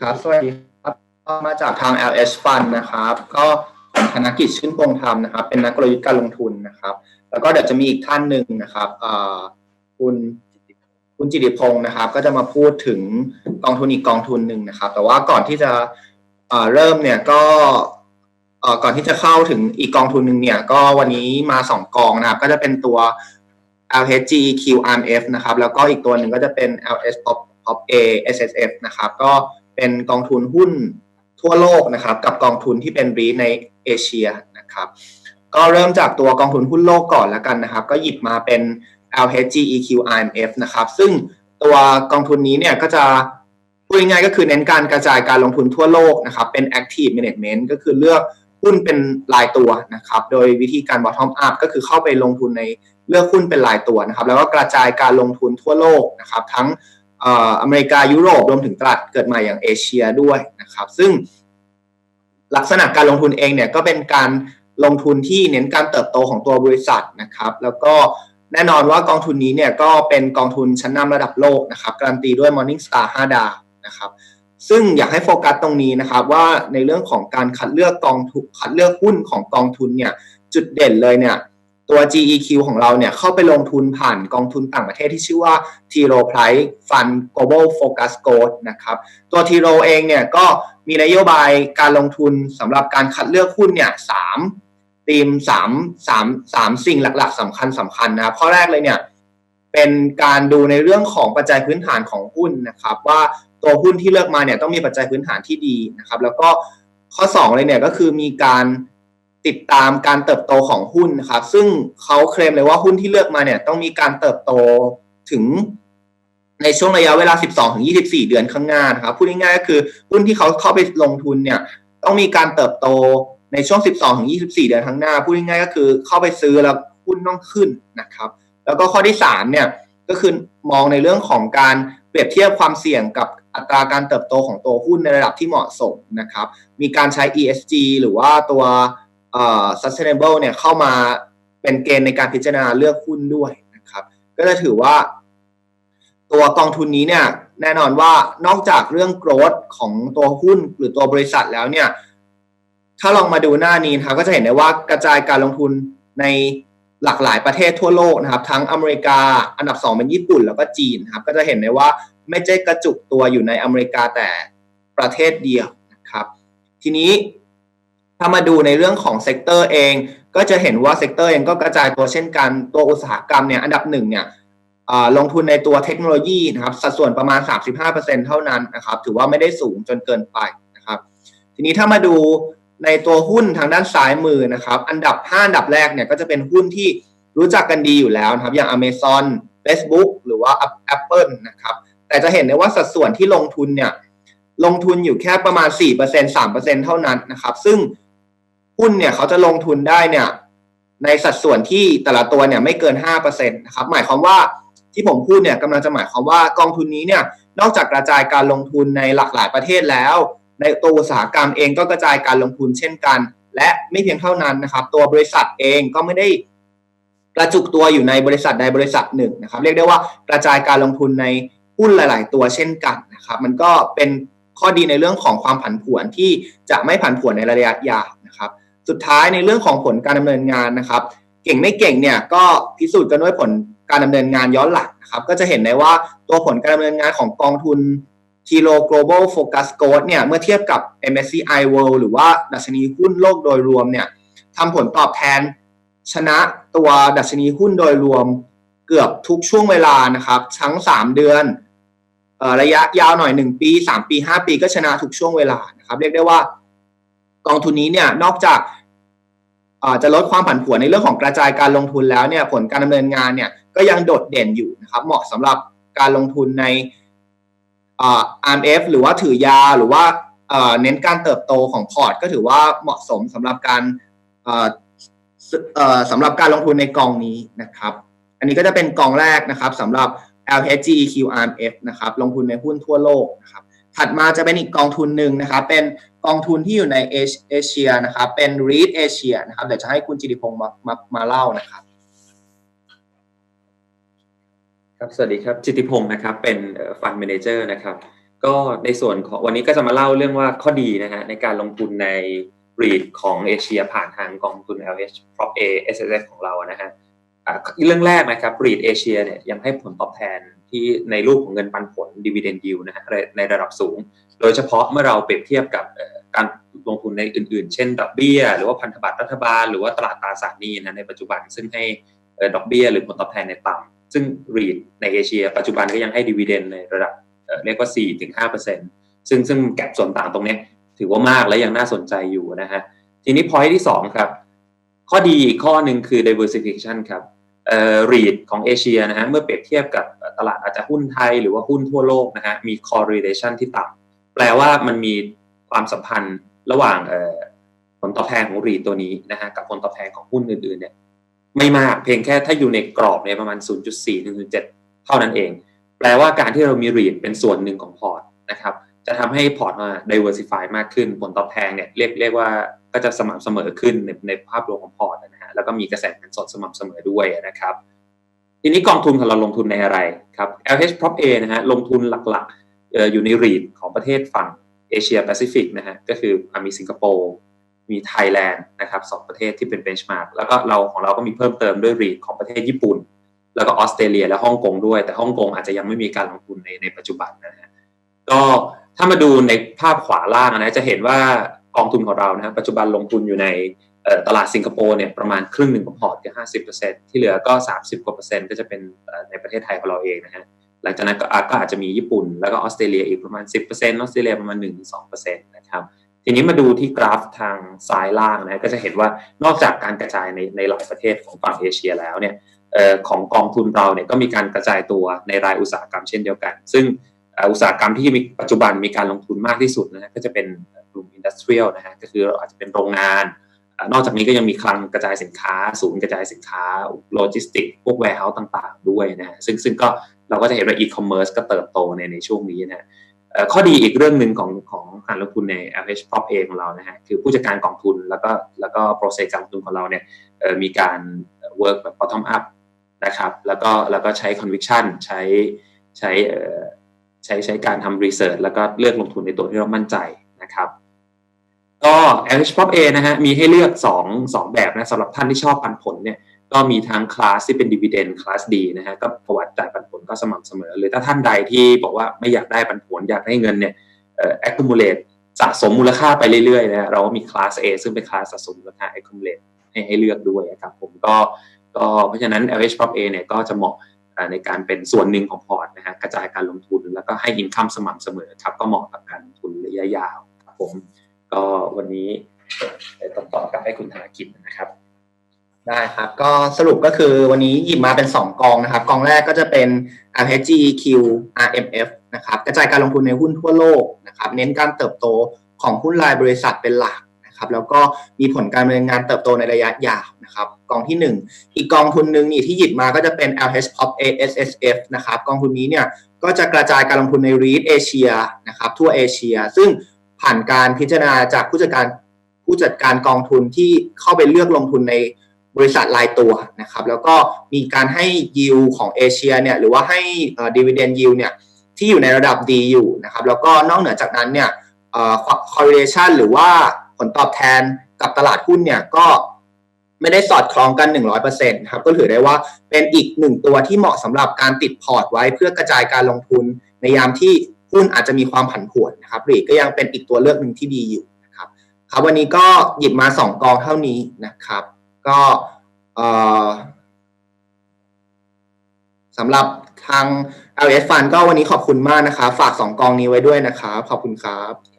ครับ สวัสดีครับมาจากทาง LS Fund นะครับ ก็ธนกิจชื่นพงธรรมนะครับ เป็นนักกลยุทธ์การลงทุนนะครับ แล้วก็เดี๋ยวจะมีอีกท่านหนึ่งนะครับคุณคุณจิติพงศ์นะครับ ก็จะมาพูดถึงกองทุนอีกกองทุนหนึ่งนะครับ แต่ว่าก่อนที่จะเริ่มเนี่ยก็ก่อนที่จะเข้าถึงอีกกองทุนหนึ่งเนี่ย ก็วันนี้มาสองกองนะครับ ก็จะเป็นตัว LHG QRMF นะครับ แล้วก็อีกตัวหนึ่งก็จะเป็น LS Pop Pop A SSF นะครับ ก็ เป็นกองทุนหุ้นทั่วโลกนะครับ กับกองทุนที่เป็นรีในเอเชียนะครับ ก็เริ่มจากตัวกองทุนหุ้นโลกก่อนแล้วกันนะครับ ก็หยิบมาเป็น LHGEQ RMF นะครับ ซึ่งตัวกองทุนนี้เนี่ยก็จะพูดง่ายๆก็คือเน้นการกระจายการลงทุนทั่วโลกนะครับ เป็น active management ก็คือเลือกหุ้นเป็นรายตัวนะครับ โดยวิธีการ bottom up ก็คือเข้าไปลงทุนในเลือกหุ้นเป็นรายตัวนะครับ แล้วก็กระจายการลงทุนทั่วโลกนะครับ ทั้ง อเมริกายุโรปรวมถึงตลาดเกิดใหม่อย่างเอเชียด้วยนะครับ ซึ่งลักษณะการลงทุนเองเนี่ยก็เป็นการลงทุนที่เน้นการเติบโตของตัวบริษัทนะครับ แล้วก็แน่นอนว่ากองทุนนี้เนี่ยก็เป็นกองทุนชั้นนำระดับโลกนะครับการันตีด้วย Morningstar 5 ดาวนะครับซึ่งอยากให้โฟกัสตรงนี้นะครับว่าในเรื่องของการคัดเลือกกองทุนคัดเลือกหุ้นของกองทุนเนี่ยจุดเด่นเลยเนี่ย ตัว GEQ ของเราเนี่ยเข้าไปลงทุนผ่านกองทุนต่างประเทศที่ชื่อว่า t r o Price Fund Global Focus Gold นะครับ ตัว t r o เองเนี่ยก็มีนโยบายการลงทุนสำหรับการคัดเลือกหุ้นเนี่ยสามธีมสามสามสามสิ่งหลักๆสำคัญสำคัญนะครับ ข้อแรกเลยเนี่ยเป็นการดูในเรื่องของปัจจัยพื้นฐานของหุ้นนะครับ ว่าตัวหุ้นที่เลือกมาเนี่ยต้องมีปัจจัยพื้นฐานที่ดีนะครับ แล้วก็ข้อ 2 เลยเนี่ยก็คือมีการ ติดตามการเติบโตของหุ้นครับ ซึ่งเขาเคลมเลยว่าหุ้นที่เลือกมาเนี่ยต้องมีการเติบโตถึงในช่วงระยะเวลา 12-24 เดือนข้างหน้านะครับ พูดง่ายๆก็คือหุ้นที่เขาเข้าไปลงทุนเนี่ยต้องมีการเติบโตในช่วง 12-24 เดือนข้างหน้า พูดง่ายๆก็คือเข้าไปซื้อแล้วหุ้นต้องขึ้นนะครับ แล้วก็ข้อที่ 3 เนี่ยก็คือมองในเรื่องของการเปรียบเทียบความเสี่ยงกับอัตราการเติบโตของตัวหุ้นในระดับที่เหมาะสมนะครับ มีการใช้ ESG หรือว่าตัว sustainable เนี่ยเข้ามาเป็นเกณฑ์ในการพิจารณาเลือกหุ้นด้วยนะครับ ก็จะถือว่า ตัวกองทุนนี้เนี่ยแน่นอนว่านอกจากเรื่อง growth ของตัวหุ้นหรือตัวบริษัทแล้วเนี่ย ถ้าลองมาดูหน้านี้นะครับก็จะเห็นได้ว่ากระจายการลงทุนในหลากหลายประเทศทั่วโลกนะครับ ทั้งอเมริกาอันดับ 2 เป็นญี่ปุ่นแล้วก็จีนครับ ก็จะเห็นได้ว่าไม่ใช่กระจุกตัวอยู่ในอเมริกาแต่ประเทศเดียวนะครับ ทีนี้ ถ้ามาดูในเรื่องของเซกเตอร์เอง ก็จะเห็นว่าเซกเตอร์เองก็กระจายตัวเช่นกันตัวอุตสาหกรรมเนี่ยอันดับหนึ่งเนี่ยลงทุนในตัวเทคโนโลยีนะครับสัดส่วนประมาณ 35%เท่านั้นนะครับถือว่าไม่ได้สูงจนเกินไปนะครับทีนี้ถ้ามาดูในตัวหุ้นทางด้านซ้ายมือนะครับอันดับ 5 อันดับแรกเนี่ยก็จะเป็นหุ้นที่รู้จักกันดีอยู่แล้วนะครับอย่าง Amazon Facebook หรือว่า Apple นะครับแต่จะเห็นได้ว่าสัดส่วนที่ลงทุนเนี่ยลงทุนอยู่แค่ประมาณ 4% 3%เท่านั้นนะครับซึ่ง หุ้นเนี่ยเขาจะลงทุนได้เนี่ย ในสัดส่วนที่แต่ละตัวเนี่ยไม่เกิน5%นะครับ หมายความว่าที่ผมพูดเนี่ยกำลังจะหมายความว่ากองทุนนี้เนี่ย นอกจากกระจายการลงทุนในหลากหลายประเทศแล้ว ในตัวอุตสาหกรรมเองก็กระจายการลงทุนเช่นกัน และไม่เพียงเท่านั้นนะครับ ตัวบริษัทเองก็ไม่ได้กระจุกตัวอยู่ในบริษัทใดบริษัทหนึ่งนะครับ เรียกได้ว่ากระจายการลงทุนในหุ้นหลาย ๆ ตัวเช่นกันนะครับ มันก็เป็นข้อดีในเรื่องของความผันผวนที่จะไม่ผันผวนในระยะยาวนะครับ สุดท้ายในเรื่องของผลการดำเนินงานนะครับ เก่งไม่เก่งเนี่ยก็พิสูจน์กันด้วยผลการดำเนินงานย้อนหลังนะครับ ก็จะเห็นได้ว่าตัวผลการดำเนินงานของกองทุน t i l o Global Focus Gold เนี่ยเมื่อเทียบกับ MSCI World หรือว่าดัชนีหุ้นโลกโดยรวมเนี่ยทำผลตอบแทนชนะตัวดัชนีหุ้นโดยรวมเกือบทุกช่วงเวลานะครับ ทั้ง 3 เดือนระยะยาวหน่อย 1 ปี 3 ปี 5 ปีก็ชนะทุกช่วงเวลานะครับ เรียกได้ว่ากองทุนนี้เนี่ยนอกจาก จะลดความผันผวนในเรื่องของกระจายการลงทุนแล้วเนี่ยผลการดำเนินงานเนี่ยก็ยังโดดเด่นอยู่นะครับเหมาะสำหรับการลงทุนใน RMF หรือว่าถือยาหรือว่าเน้นการเติบโตของพอร์ต ก็ถือว่าเหมาะสมสำหรับการสำหรับการลงทุนในกองนี้นะครับ อันนี้ก็จะเป็นกองแรกนะครับสำหรับ LHGEQ RMF นะครับลงทุนในหุ้นทั่วโลกนะครับถัดมาจะเป็นอีกกองทุนหนึ่งนะครับ เป็น กองทุนที่อยู่ในเอเชียนะครับเป็น REIT Asia นะครับเดี๋ยวจะให้คุณจิติพงศ์มามามาเล่านะครับครับสวัสดีครับจิติพงศ์นะครับเป็นฟันเมนเจอร์นะครับก็ในส่วนของวันนี้ก็จะมาเล่าเรื่องว่าข้อดีนะฮะในการลงทุนใน REIT ของเอเชียผ่านทางกองทุน LH Prop A S S F ของเรานะฮะ เรื่องแรกนะครับ REIT เอเชียเนี่ยยังให้ผลตอบแทนที่ในรูปของเงินปันผล dividend yield นะฮะในระดับสูง โดยเฉพาะเมื่อเราเปรียบเทียบกับการลงทุนในอื่นๆ เช่นดอกเบี้ย หรือว่าพันธบัตรรัฐบาล หรือว่าตลาดตราสารหนี้นะในปัจจุบันซึ่งให้ดอกเบี้ยหรือผลตอบแทนในต่ำซึ่ง REIT ในเอเชีย ปัจจุบันก็ยังให้ดีเวเดนในระดับเรียกว่า 4-5%ซึ่งซึ่งแก็บส่วนต่างตรงนี้ถือว่ามากและยังน่าสนใจอยู่นะฮะทีนี้ point ที่2ครับข้อดีอีกข้อหนึ่งคือ diversification ครับ เอ่อ REIT ของเอเชียนะฮะเมื่อเปรียบเทียบกับตลาดอาจจะหุ้นไทยหรือว่าหุ้นทั่วโลกนะฮะมี correlation ที่ต่ำแปลว่ามันมีความสัมพันธ์ระหว่างผลตอบแทนของ REIT ตัวนี้นะฮะกับผลตอบแทนของหุ้นอื่นๆเนี่ยไม่มากเพียงแค่ถ้าอยู่ในกรอบเนี่ยประมาณ 0.4ถึง0.7 เท่านั้นเอง แปลว่าการที่เรามี REIT เป็นส่วนหนึ่งของพอร์ตนะครับจะทำให้พอร์ตมา diversify มากขึ้นผลตอบแทนเนี่ยเรียกเรียกว่าก็จะสม่ำเสมอขึ้นในในภาพรวมของพอร์ตนะ แล้วก็มีกระแสเงินสดสม่ำเสมอด้วยนะครับ ทีนี้กองทุนของเราลงทุนในอะไรครับ LH Prop A นะฮะลงทุนหลักๆอยู่ใน REIT ของประเทศฝั่งเอเชียแปซิฟิกนะฮะก็คือมีสิงคโปร์มีไทยแลนด์นะครับสองประเทศที่เป็น benchmark แล้วก็เราของเราก็มีเพิ่มเติมด้วย REIT ของประเทศญี่ปุ่น แล้วก็ออสเตรเลียและฮ่องกงด้วย แต่ฮ่องกงอาจจะยังไม่มีการลงทุนในในปัจจุบันนะฮะก็ถ้ามาดูในภาพขวาล่างนะจะเห็นว่ากองทุนของเรานะฮะปัจจุบันลงทุนอยู่ใน ตลาดสิงคโปร์เนี่ยประมาณครึ่งหนึ่งของพอร์ตคือห้าสิบเปอร์เซ็นที่เหลือก็สามสิบกว่าเปอร์เซ็นต์ก็จะเป็นในประเทศไทยของเราเองนะฮะหลังจากนั้นก็อาจจะมีญี่ปุ่นแล้วก็ออสเตรเลียอีกประมาณสิบเปอร์เซ็นต์ออสเตรเลียประมาณหนึ่งถึงสองเปอร์เซ็นต์นะครับทีนี้มาดูที่กราฟทางซ้ายล่างนะก็จะเห็นว่านอกจากการกระจายในในหลายประเทศของฝั่งเอเชียแล้วเนี่ยออของกองทุนเราเนี่ยก็มีการกระจายตัวในรายอุตสาหกรรมเช่นเดียวกัน ซึ่งอุตสาหกรรมที่มีปัจจุบันมีการลงทุนมากที่สุดนะฮะก็จะเป็นกลุ่มอินดัสเทรียลนะฮะก็คืออาจจะเป็นโรงงาน นอกจากนี้ก็ยังมีคลังกระจายสินค้า ศูนย์กระจายสินค้าโลจิสติกพวกแวร์เฮาส์ต่างๆ ด้วยนะซึ่งซึ่งก็เราก็จะเห็นว่าอีคอมเมิร์ซก็เติบโตในในช่วงนี้นะข้อดีอีกเรื่องหนึ่งของของการลงทุนใน LH Prop A ของเรานะฮะคือผู้จัดการกองทุนแล้วก็แล้วก็โปรเซสการลงทุนของเราเนี่ยมีการ work แบบ bottom up นะครับแล้วก็แล้วก็ใช้ conviction ใช้ใช้ใช้ใช้การทำ research แล้วก็เลือกลงทุนในตัวที่เรามั่นใจนะครับ ก็ LH Prop A นะฮะมีให้เลือก2 2แบบนะสำหรับท่านที่ชอบปันผลเนี่ยก็มีทั้งคลาสที่เป็น dividend คลาสดีนะฮะก็ประวัติจ่ายปันผลก็สม่ำเสมอ หรือถ้าท่านใดที่บอกว่าไม่อยากได้ปันผลอยากได้เงินเนี่ยเอ่อ accumulate สะสมมูลค่าไปเรื่อยๆนะฮะเราก็มีคลาส A ซึ่งเป็นคลาสสะสมมูลค่า accumulate ให้ให้เลือกด้วยนะครับผมก็ก็เพราะฉะนั้น LH Prop A เนี่ยก็จะเหมาะในการเป็นส่วนหนึ่งของพอร์ตนะฮะกระจายการลงทุนแล้วก็ให้อินคัมสม่ำเสมอครับก็เหมาะกับการลงทุนระยะยาวครับผม ก็วันนี้เอ่อต่อต่อกลับให้คุณธนกิจนะครับ ได้ครับก็สรุปก็คือวันนี้หยิบมาเป็น 2 กองนะครับ กองแรกก็จะเป็น RHGQ RMF นะครับกระจายการลงทุนในหุ้นทั่วโลกนะครับเน้นการเติบโตของหุ้นรายบริษัทเป็นหลักนะครับแล้วก็มีผลการดำเนินงานเติบโตในระยะยาวนะครับ กองที่ 1 อีกกองทุนหนึ่งนี่ที่หยิบมาก็จะเป็น LH Pop ASSF นะครับ กองทุนนี้เนี่ยก็จะกระจายการลงทุนใน REIT เอเชียนะครับทั่วเอเชีย ซึ่ง ผ่านการพิจารณาจากผู้จัดการผู้จัดการกองทุนที่เข้าไปเลือกลงทุนในบริษัทรายตัวนะครับ แล้วก็มีการให้ยิวของเอเชียเนี่ยหรือว่าให้ดีเวเดนยิวเนี่ยที่อยู่ในระดับดีอยู่นะครับ แล้วก็นอกเหนือจากนั้นเนี่ยเอ่อ correlation หรือว่าผลตอบแทนกับตลาดหุ้นเนี่ยก็ไม่ได้สอดคล้องกัน 100%ครับก็ถือได้ว่าเป็นอีกหนึ่งตัวที่เหมาะสำหรับการติดพอร์ตไว้เพื่อกระจายการลงทุนในยามที่ หุ้นอาจจะมีความผันผวนนะครับหรือก็ยังเป็นอีกตัวเลือกหนึ่งที่ดีอยู่นะครับครับวันนี้ก็หยิบมา 2 กองเท่านี้นะครับ ก็เอ่อสำหรับทาง LS Fund ก็วันนี้ขอบคุณมากนะครับ ฝาก 2 กองนี้ไว้ด้วยนะครับ ขอบคุณครับ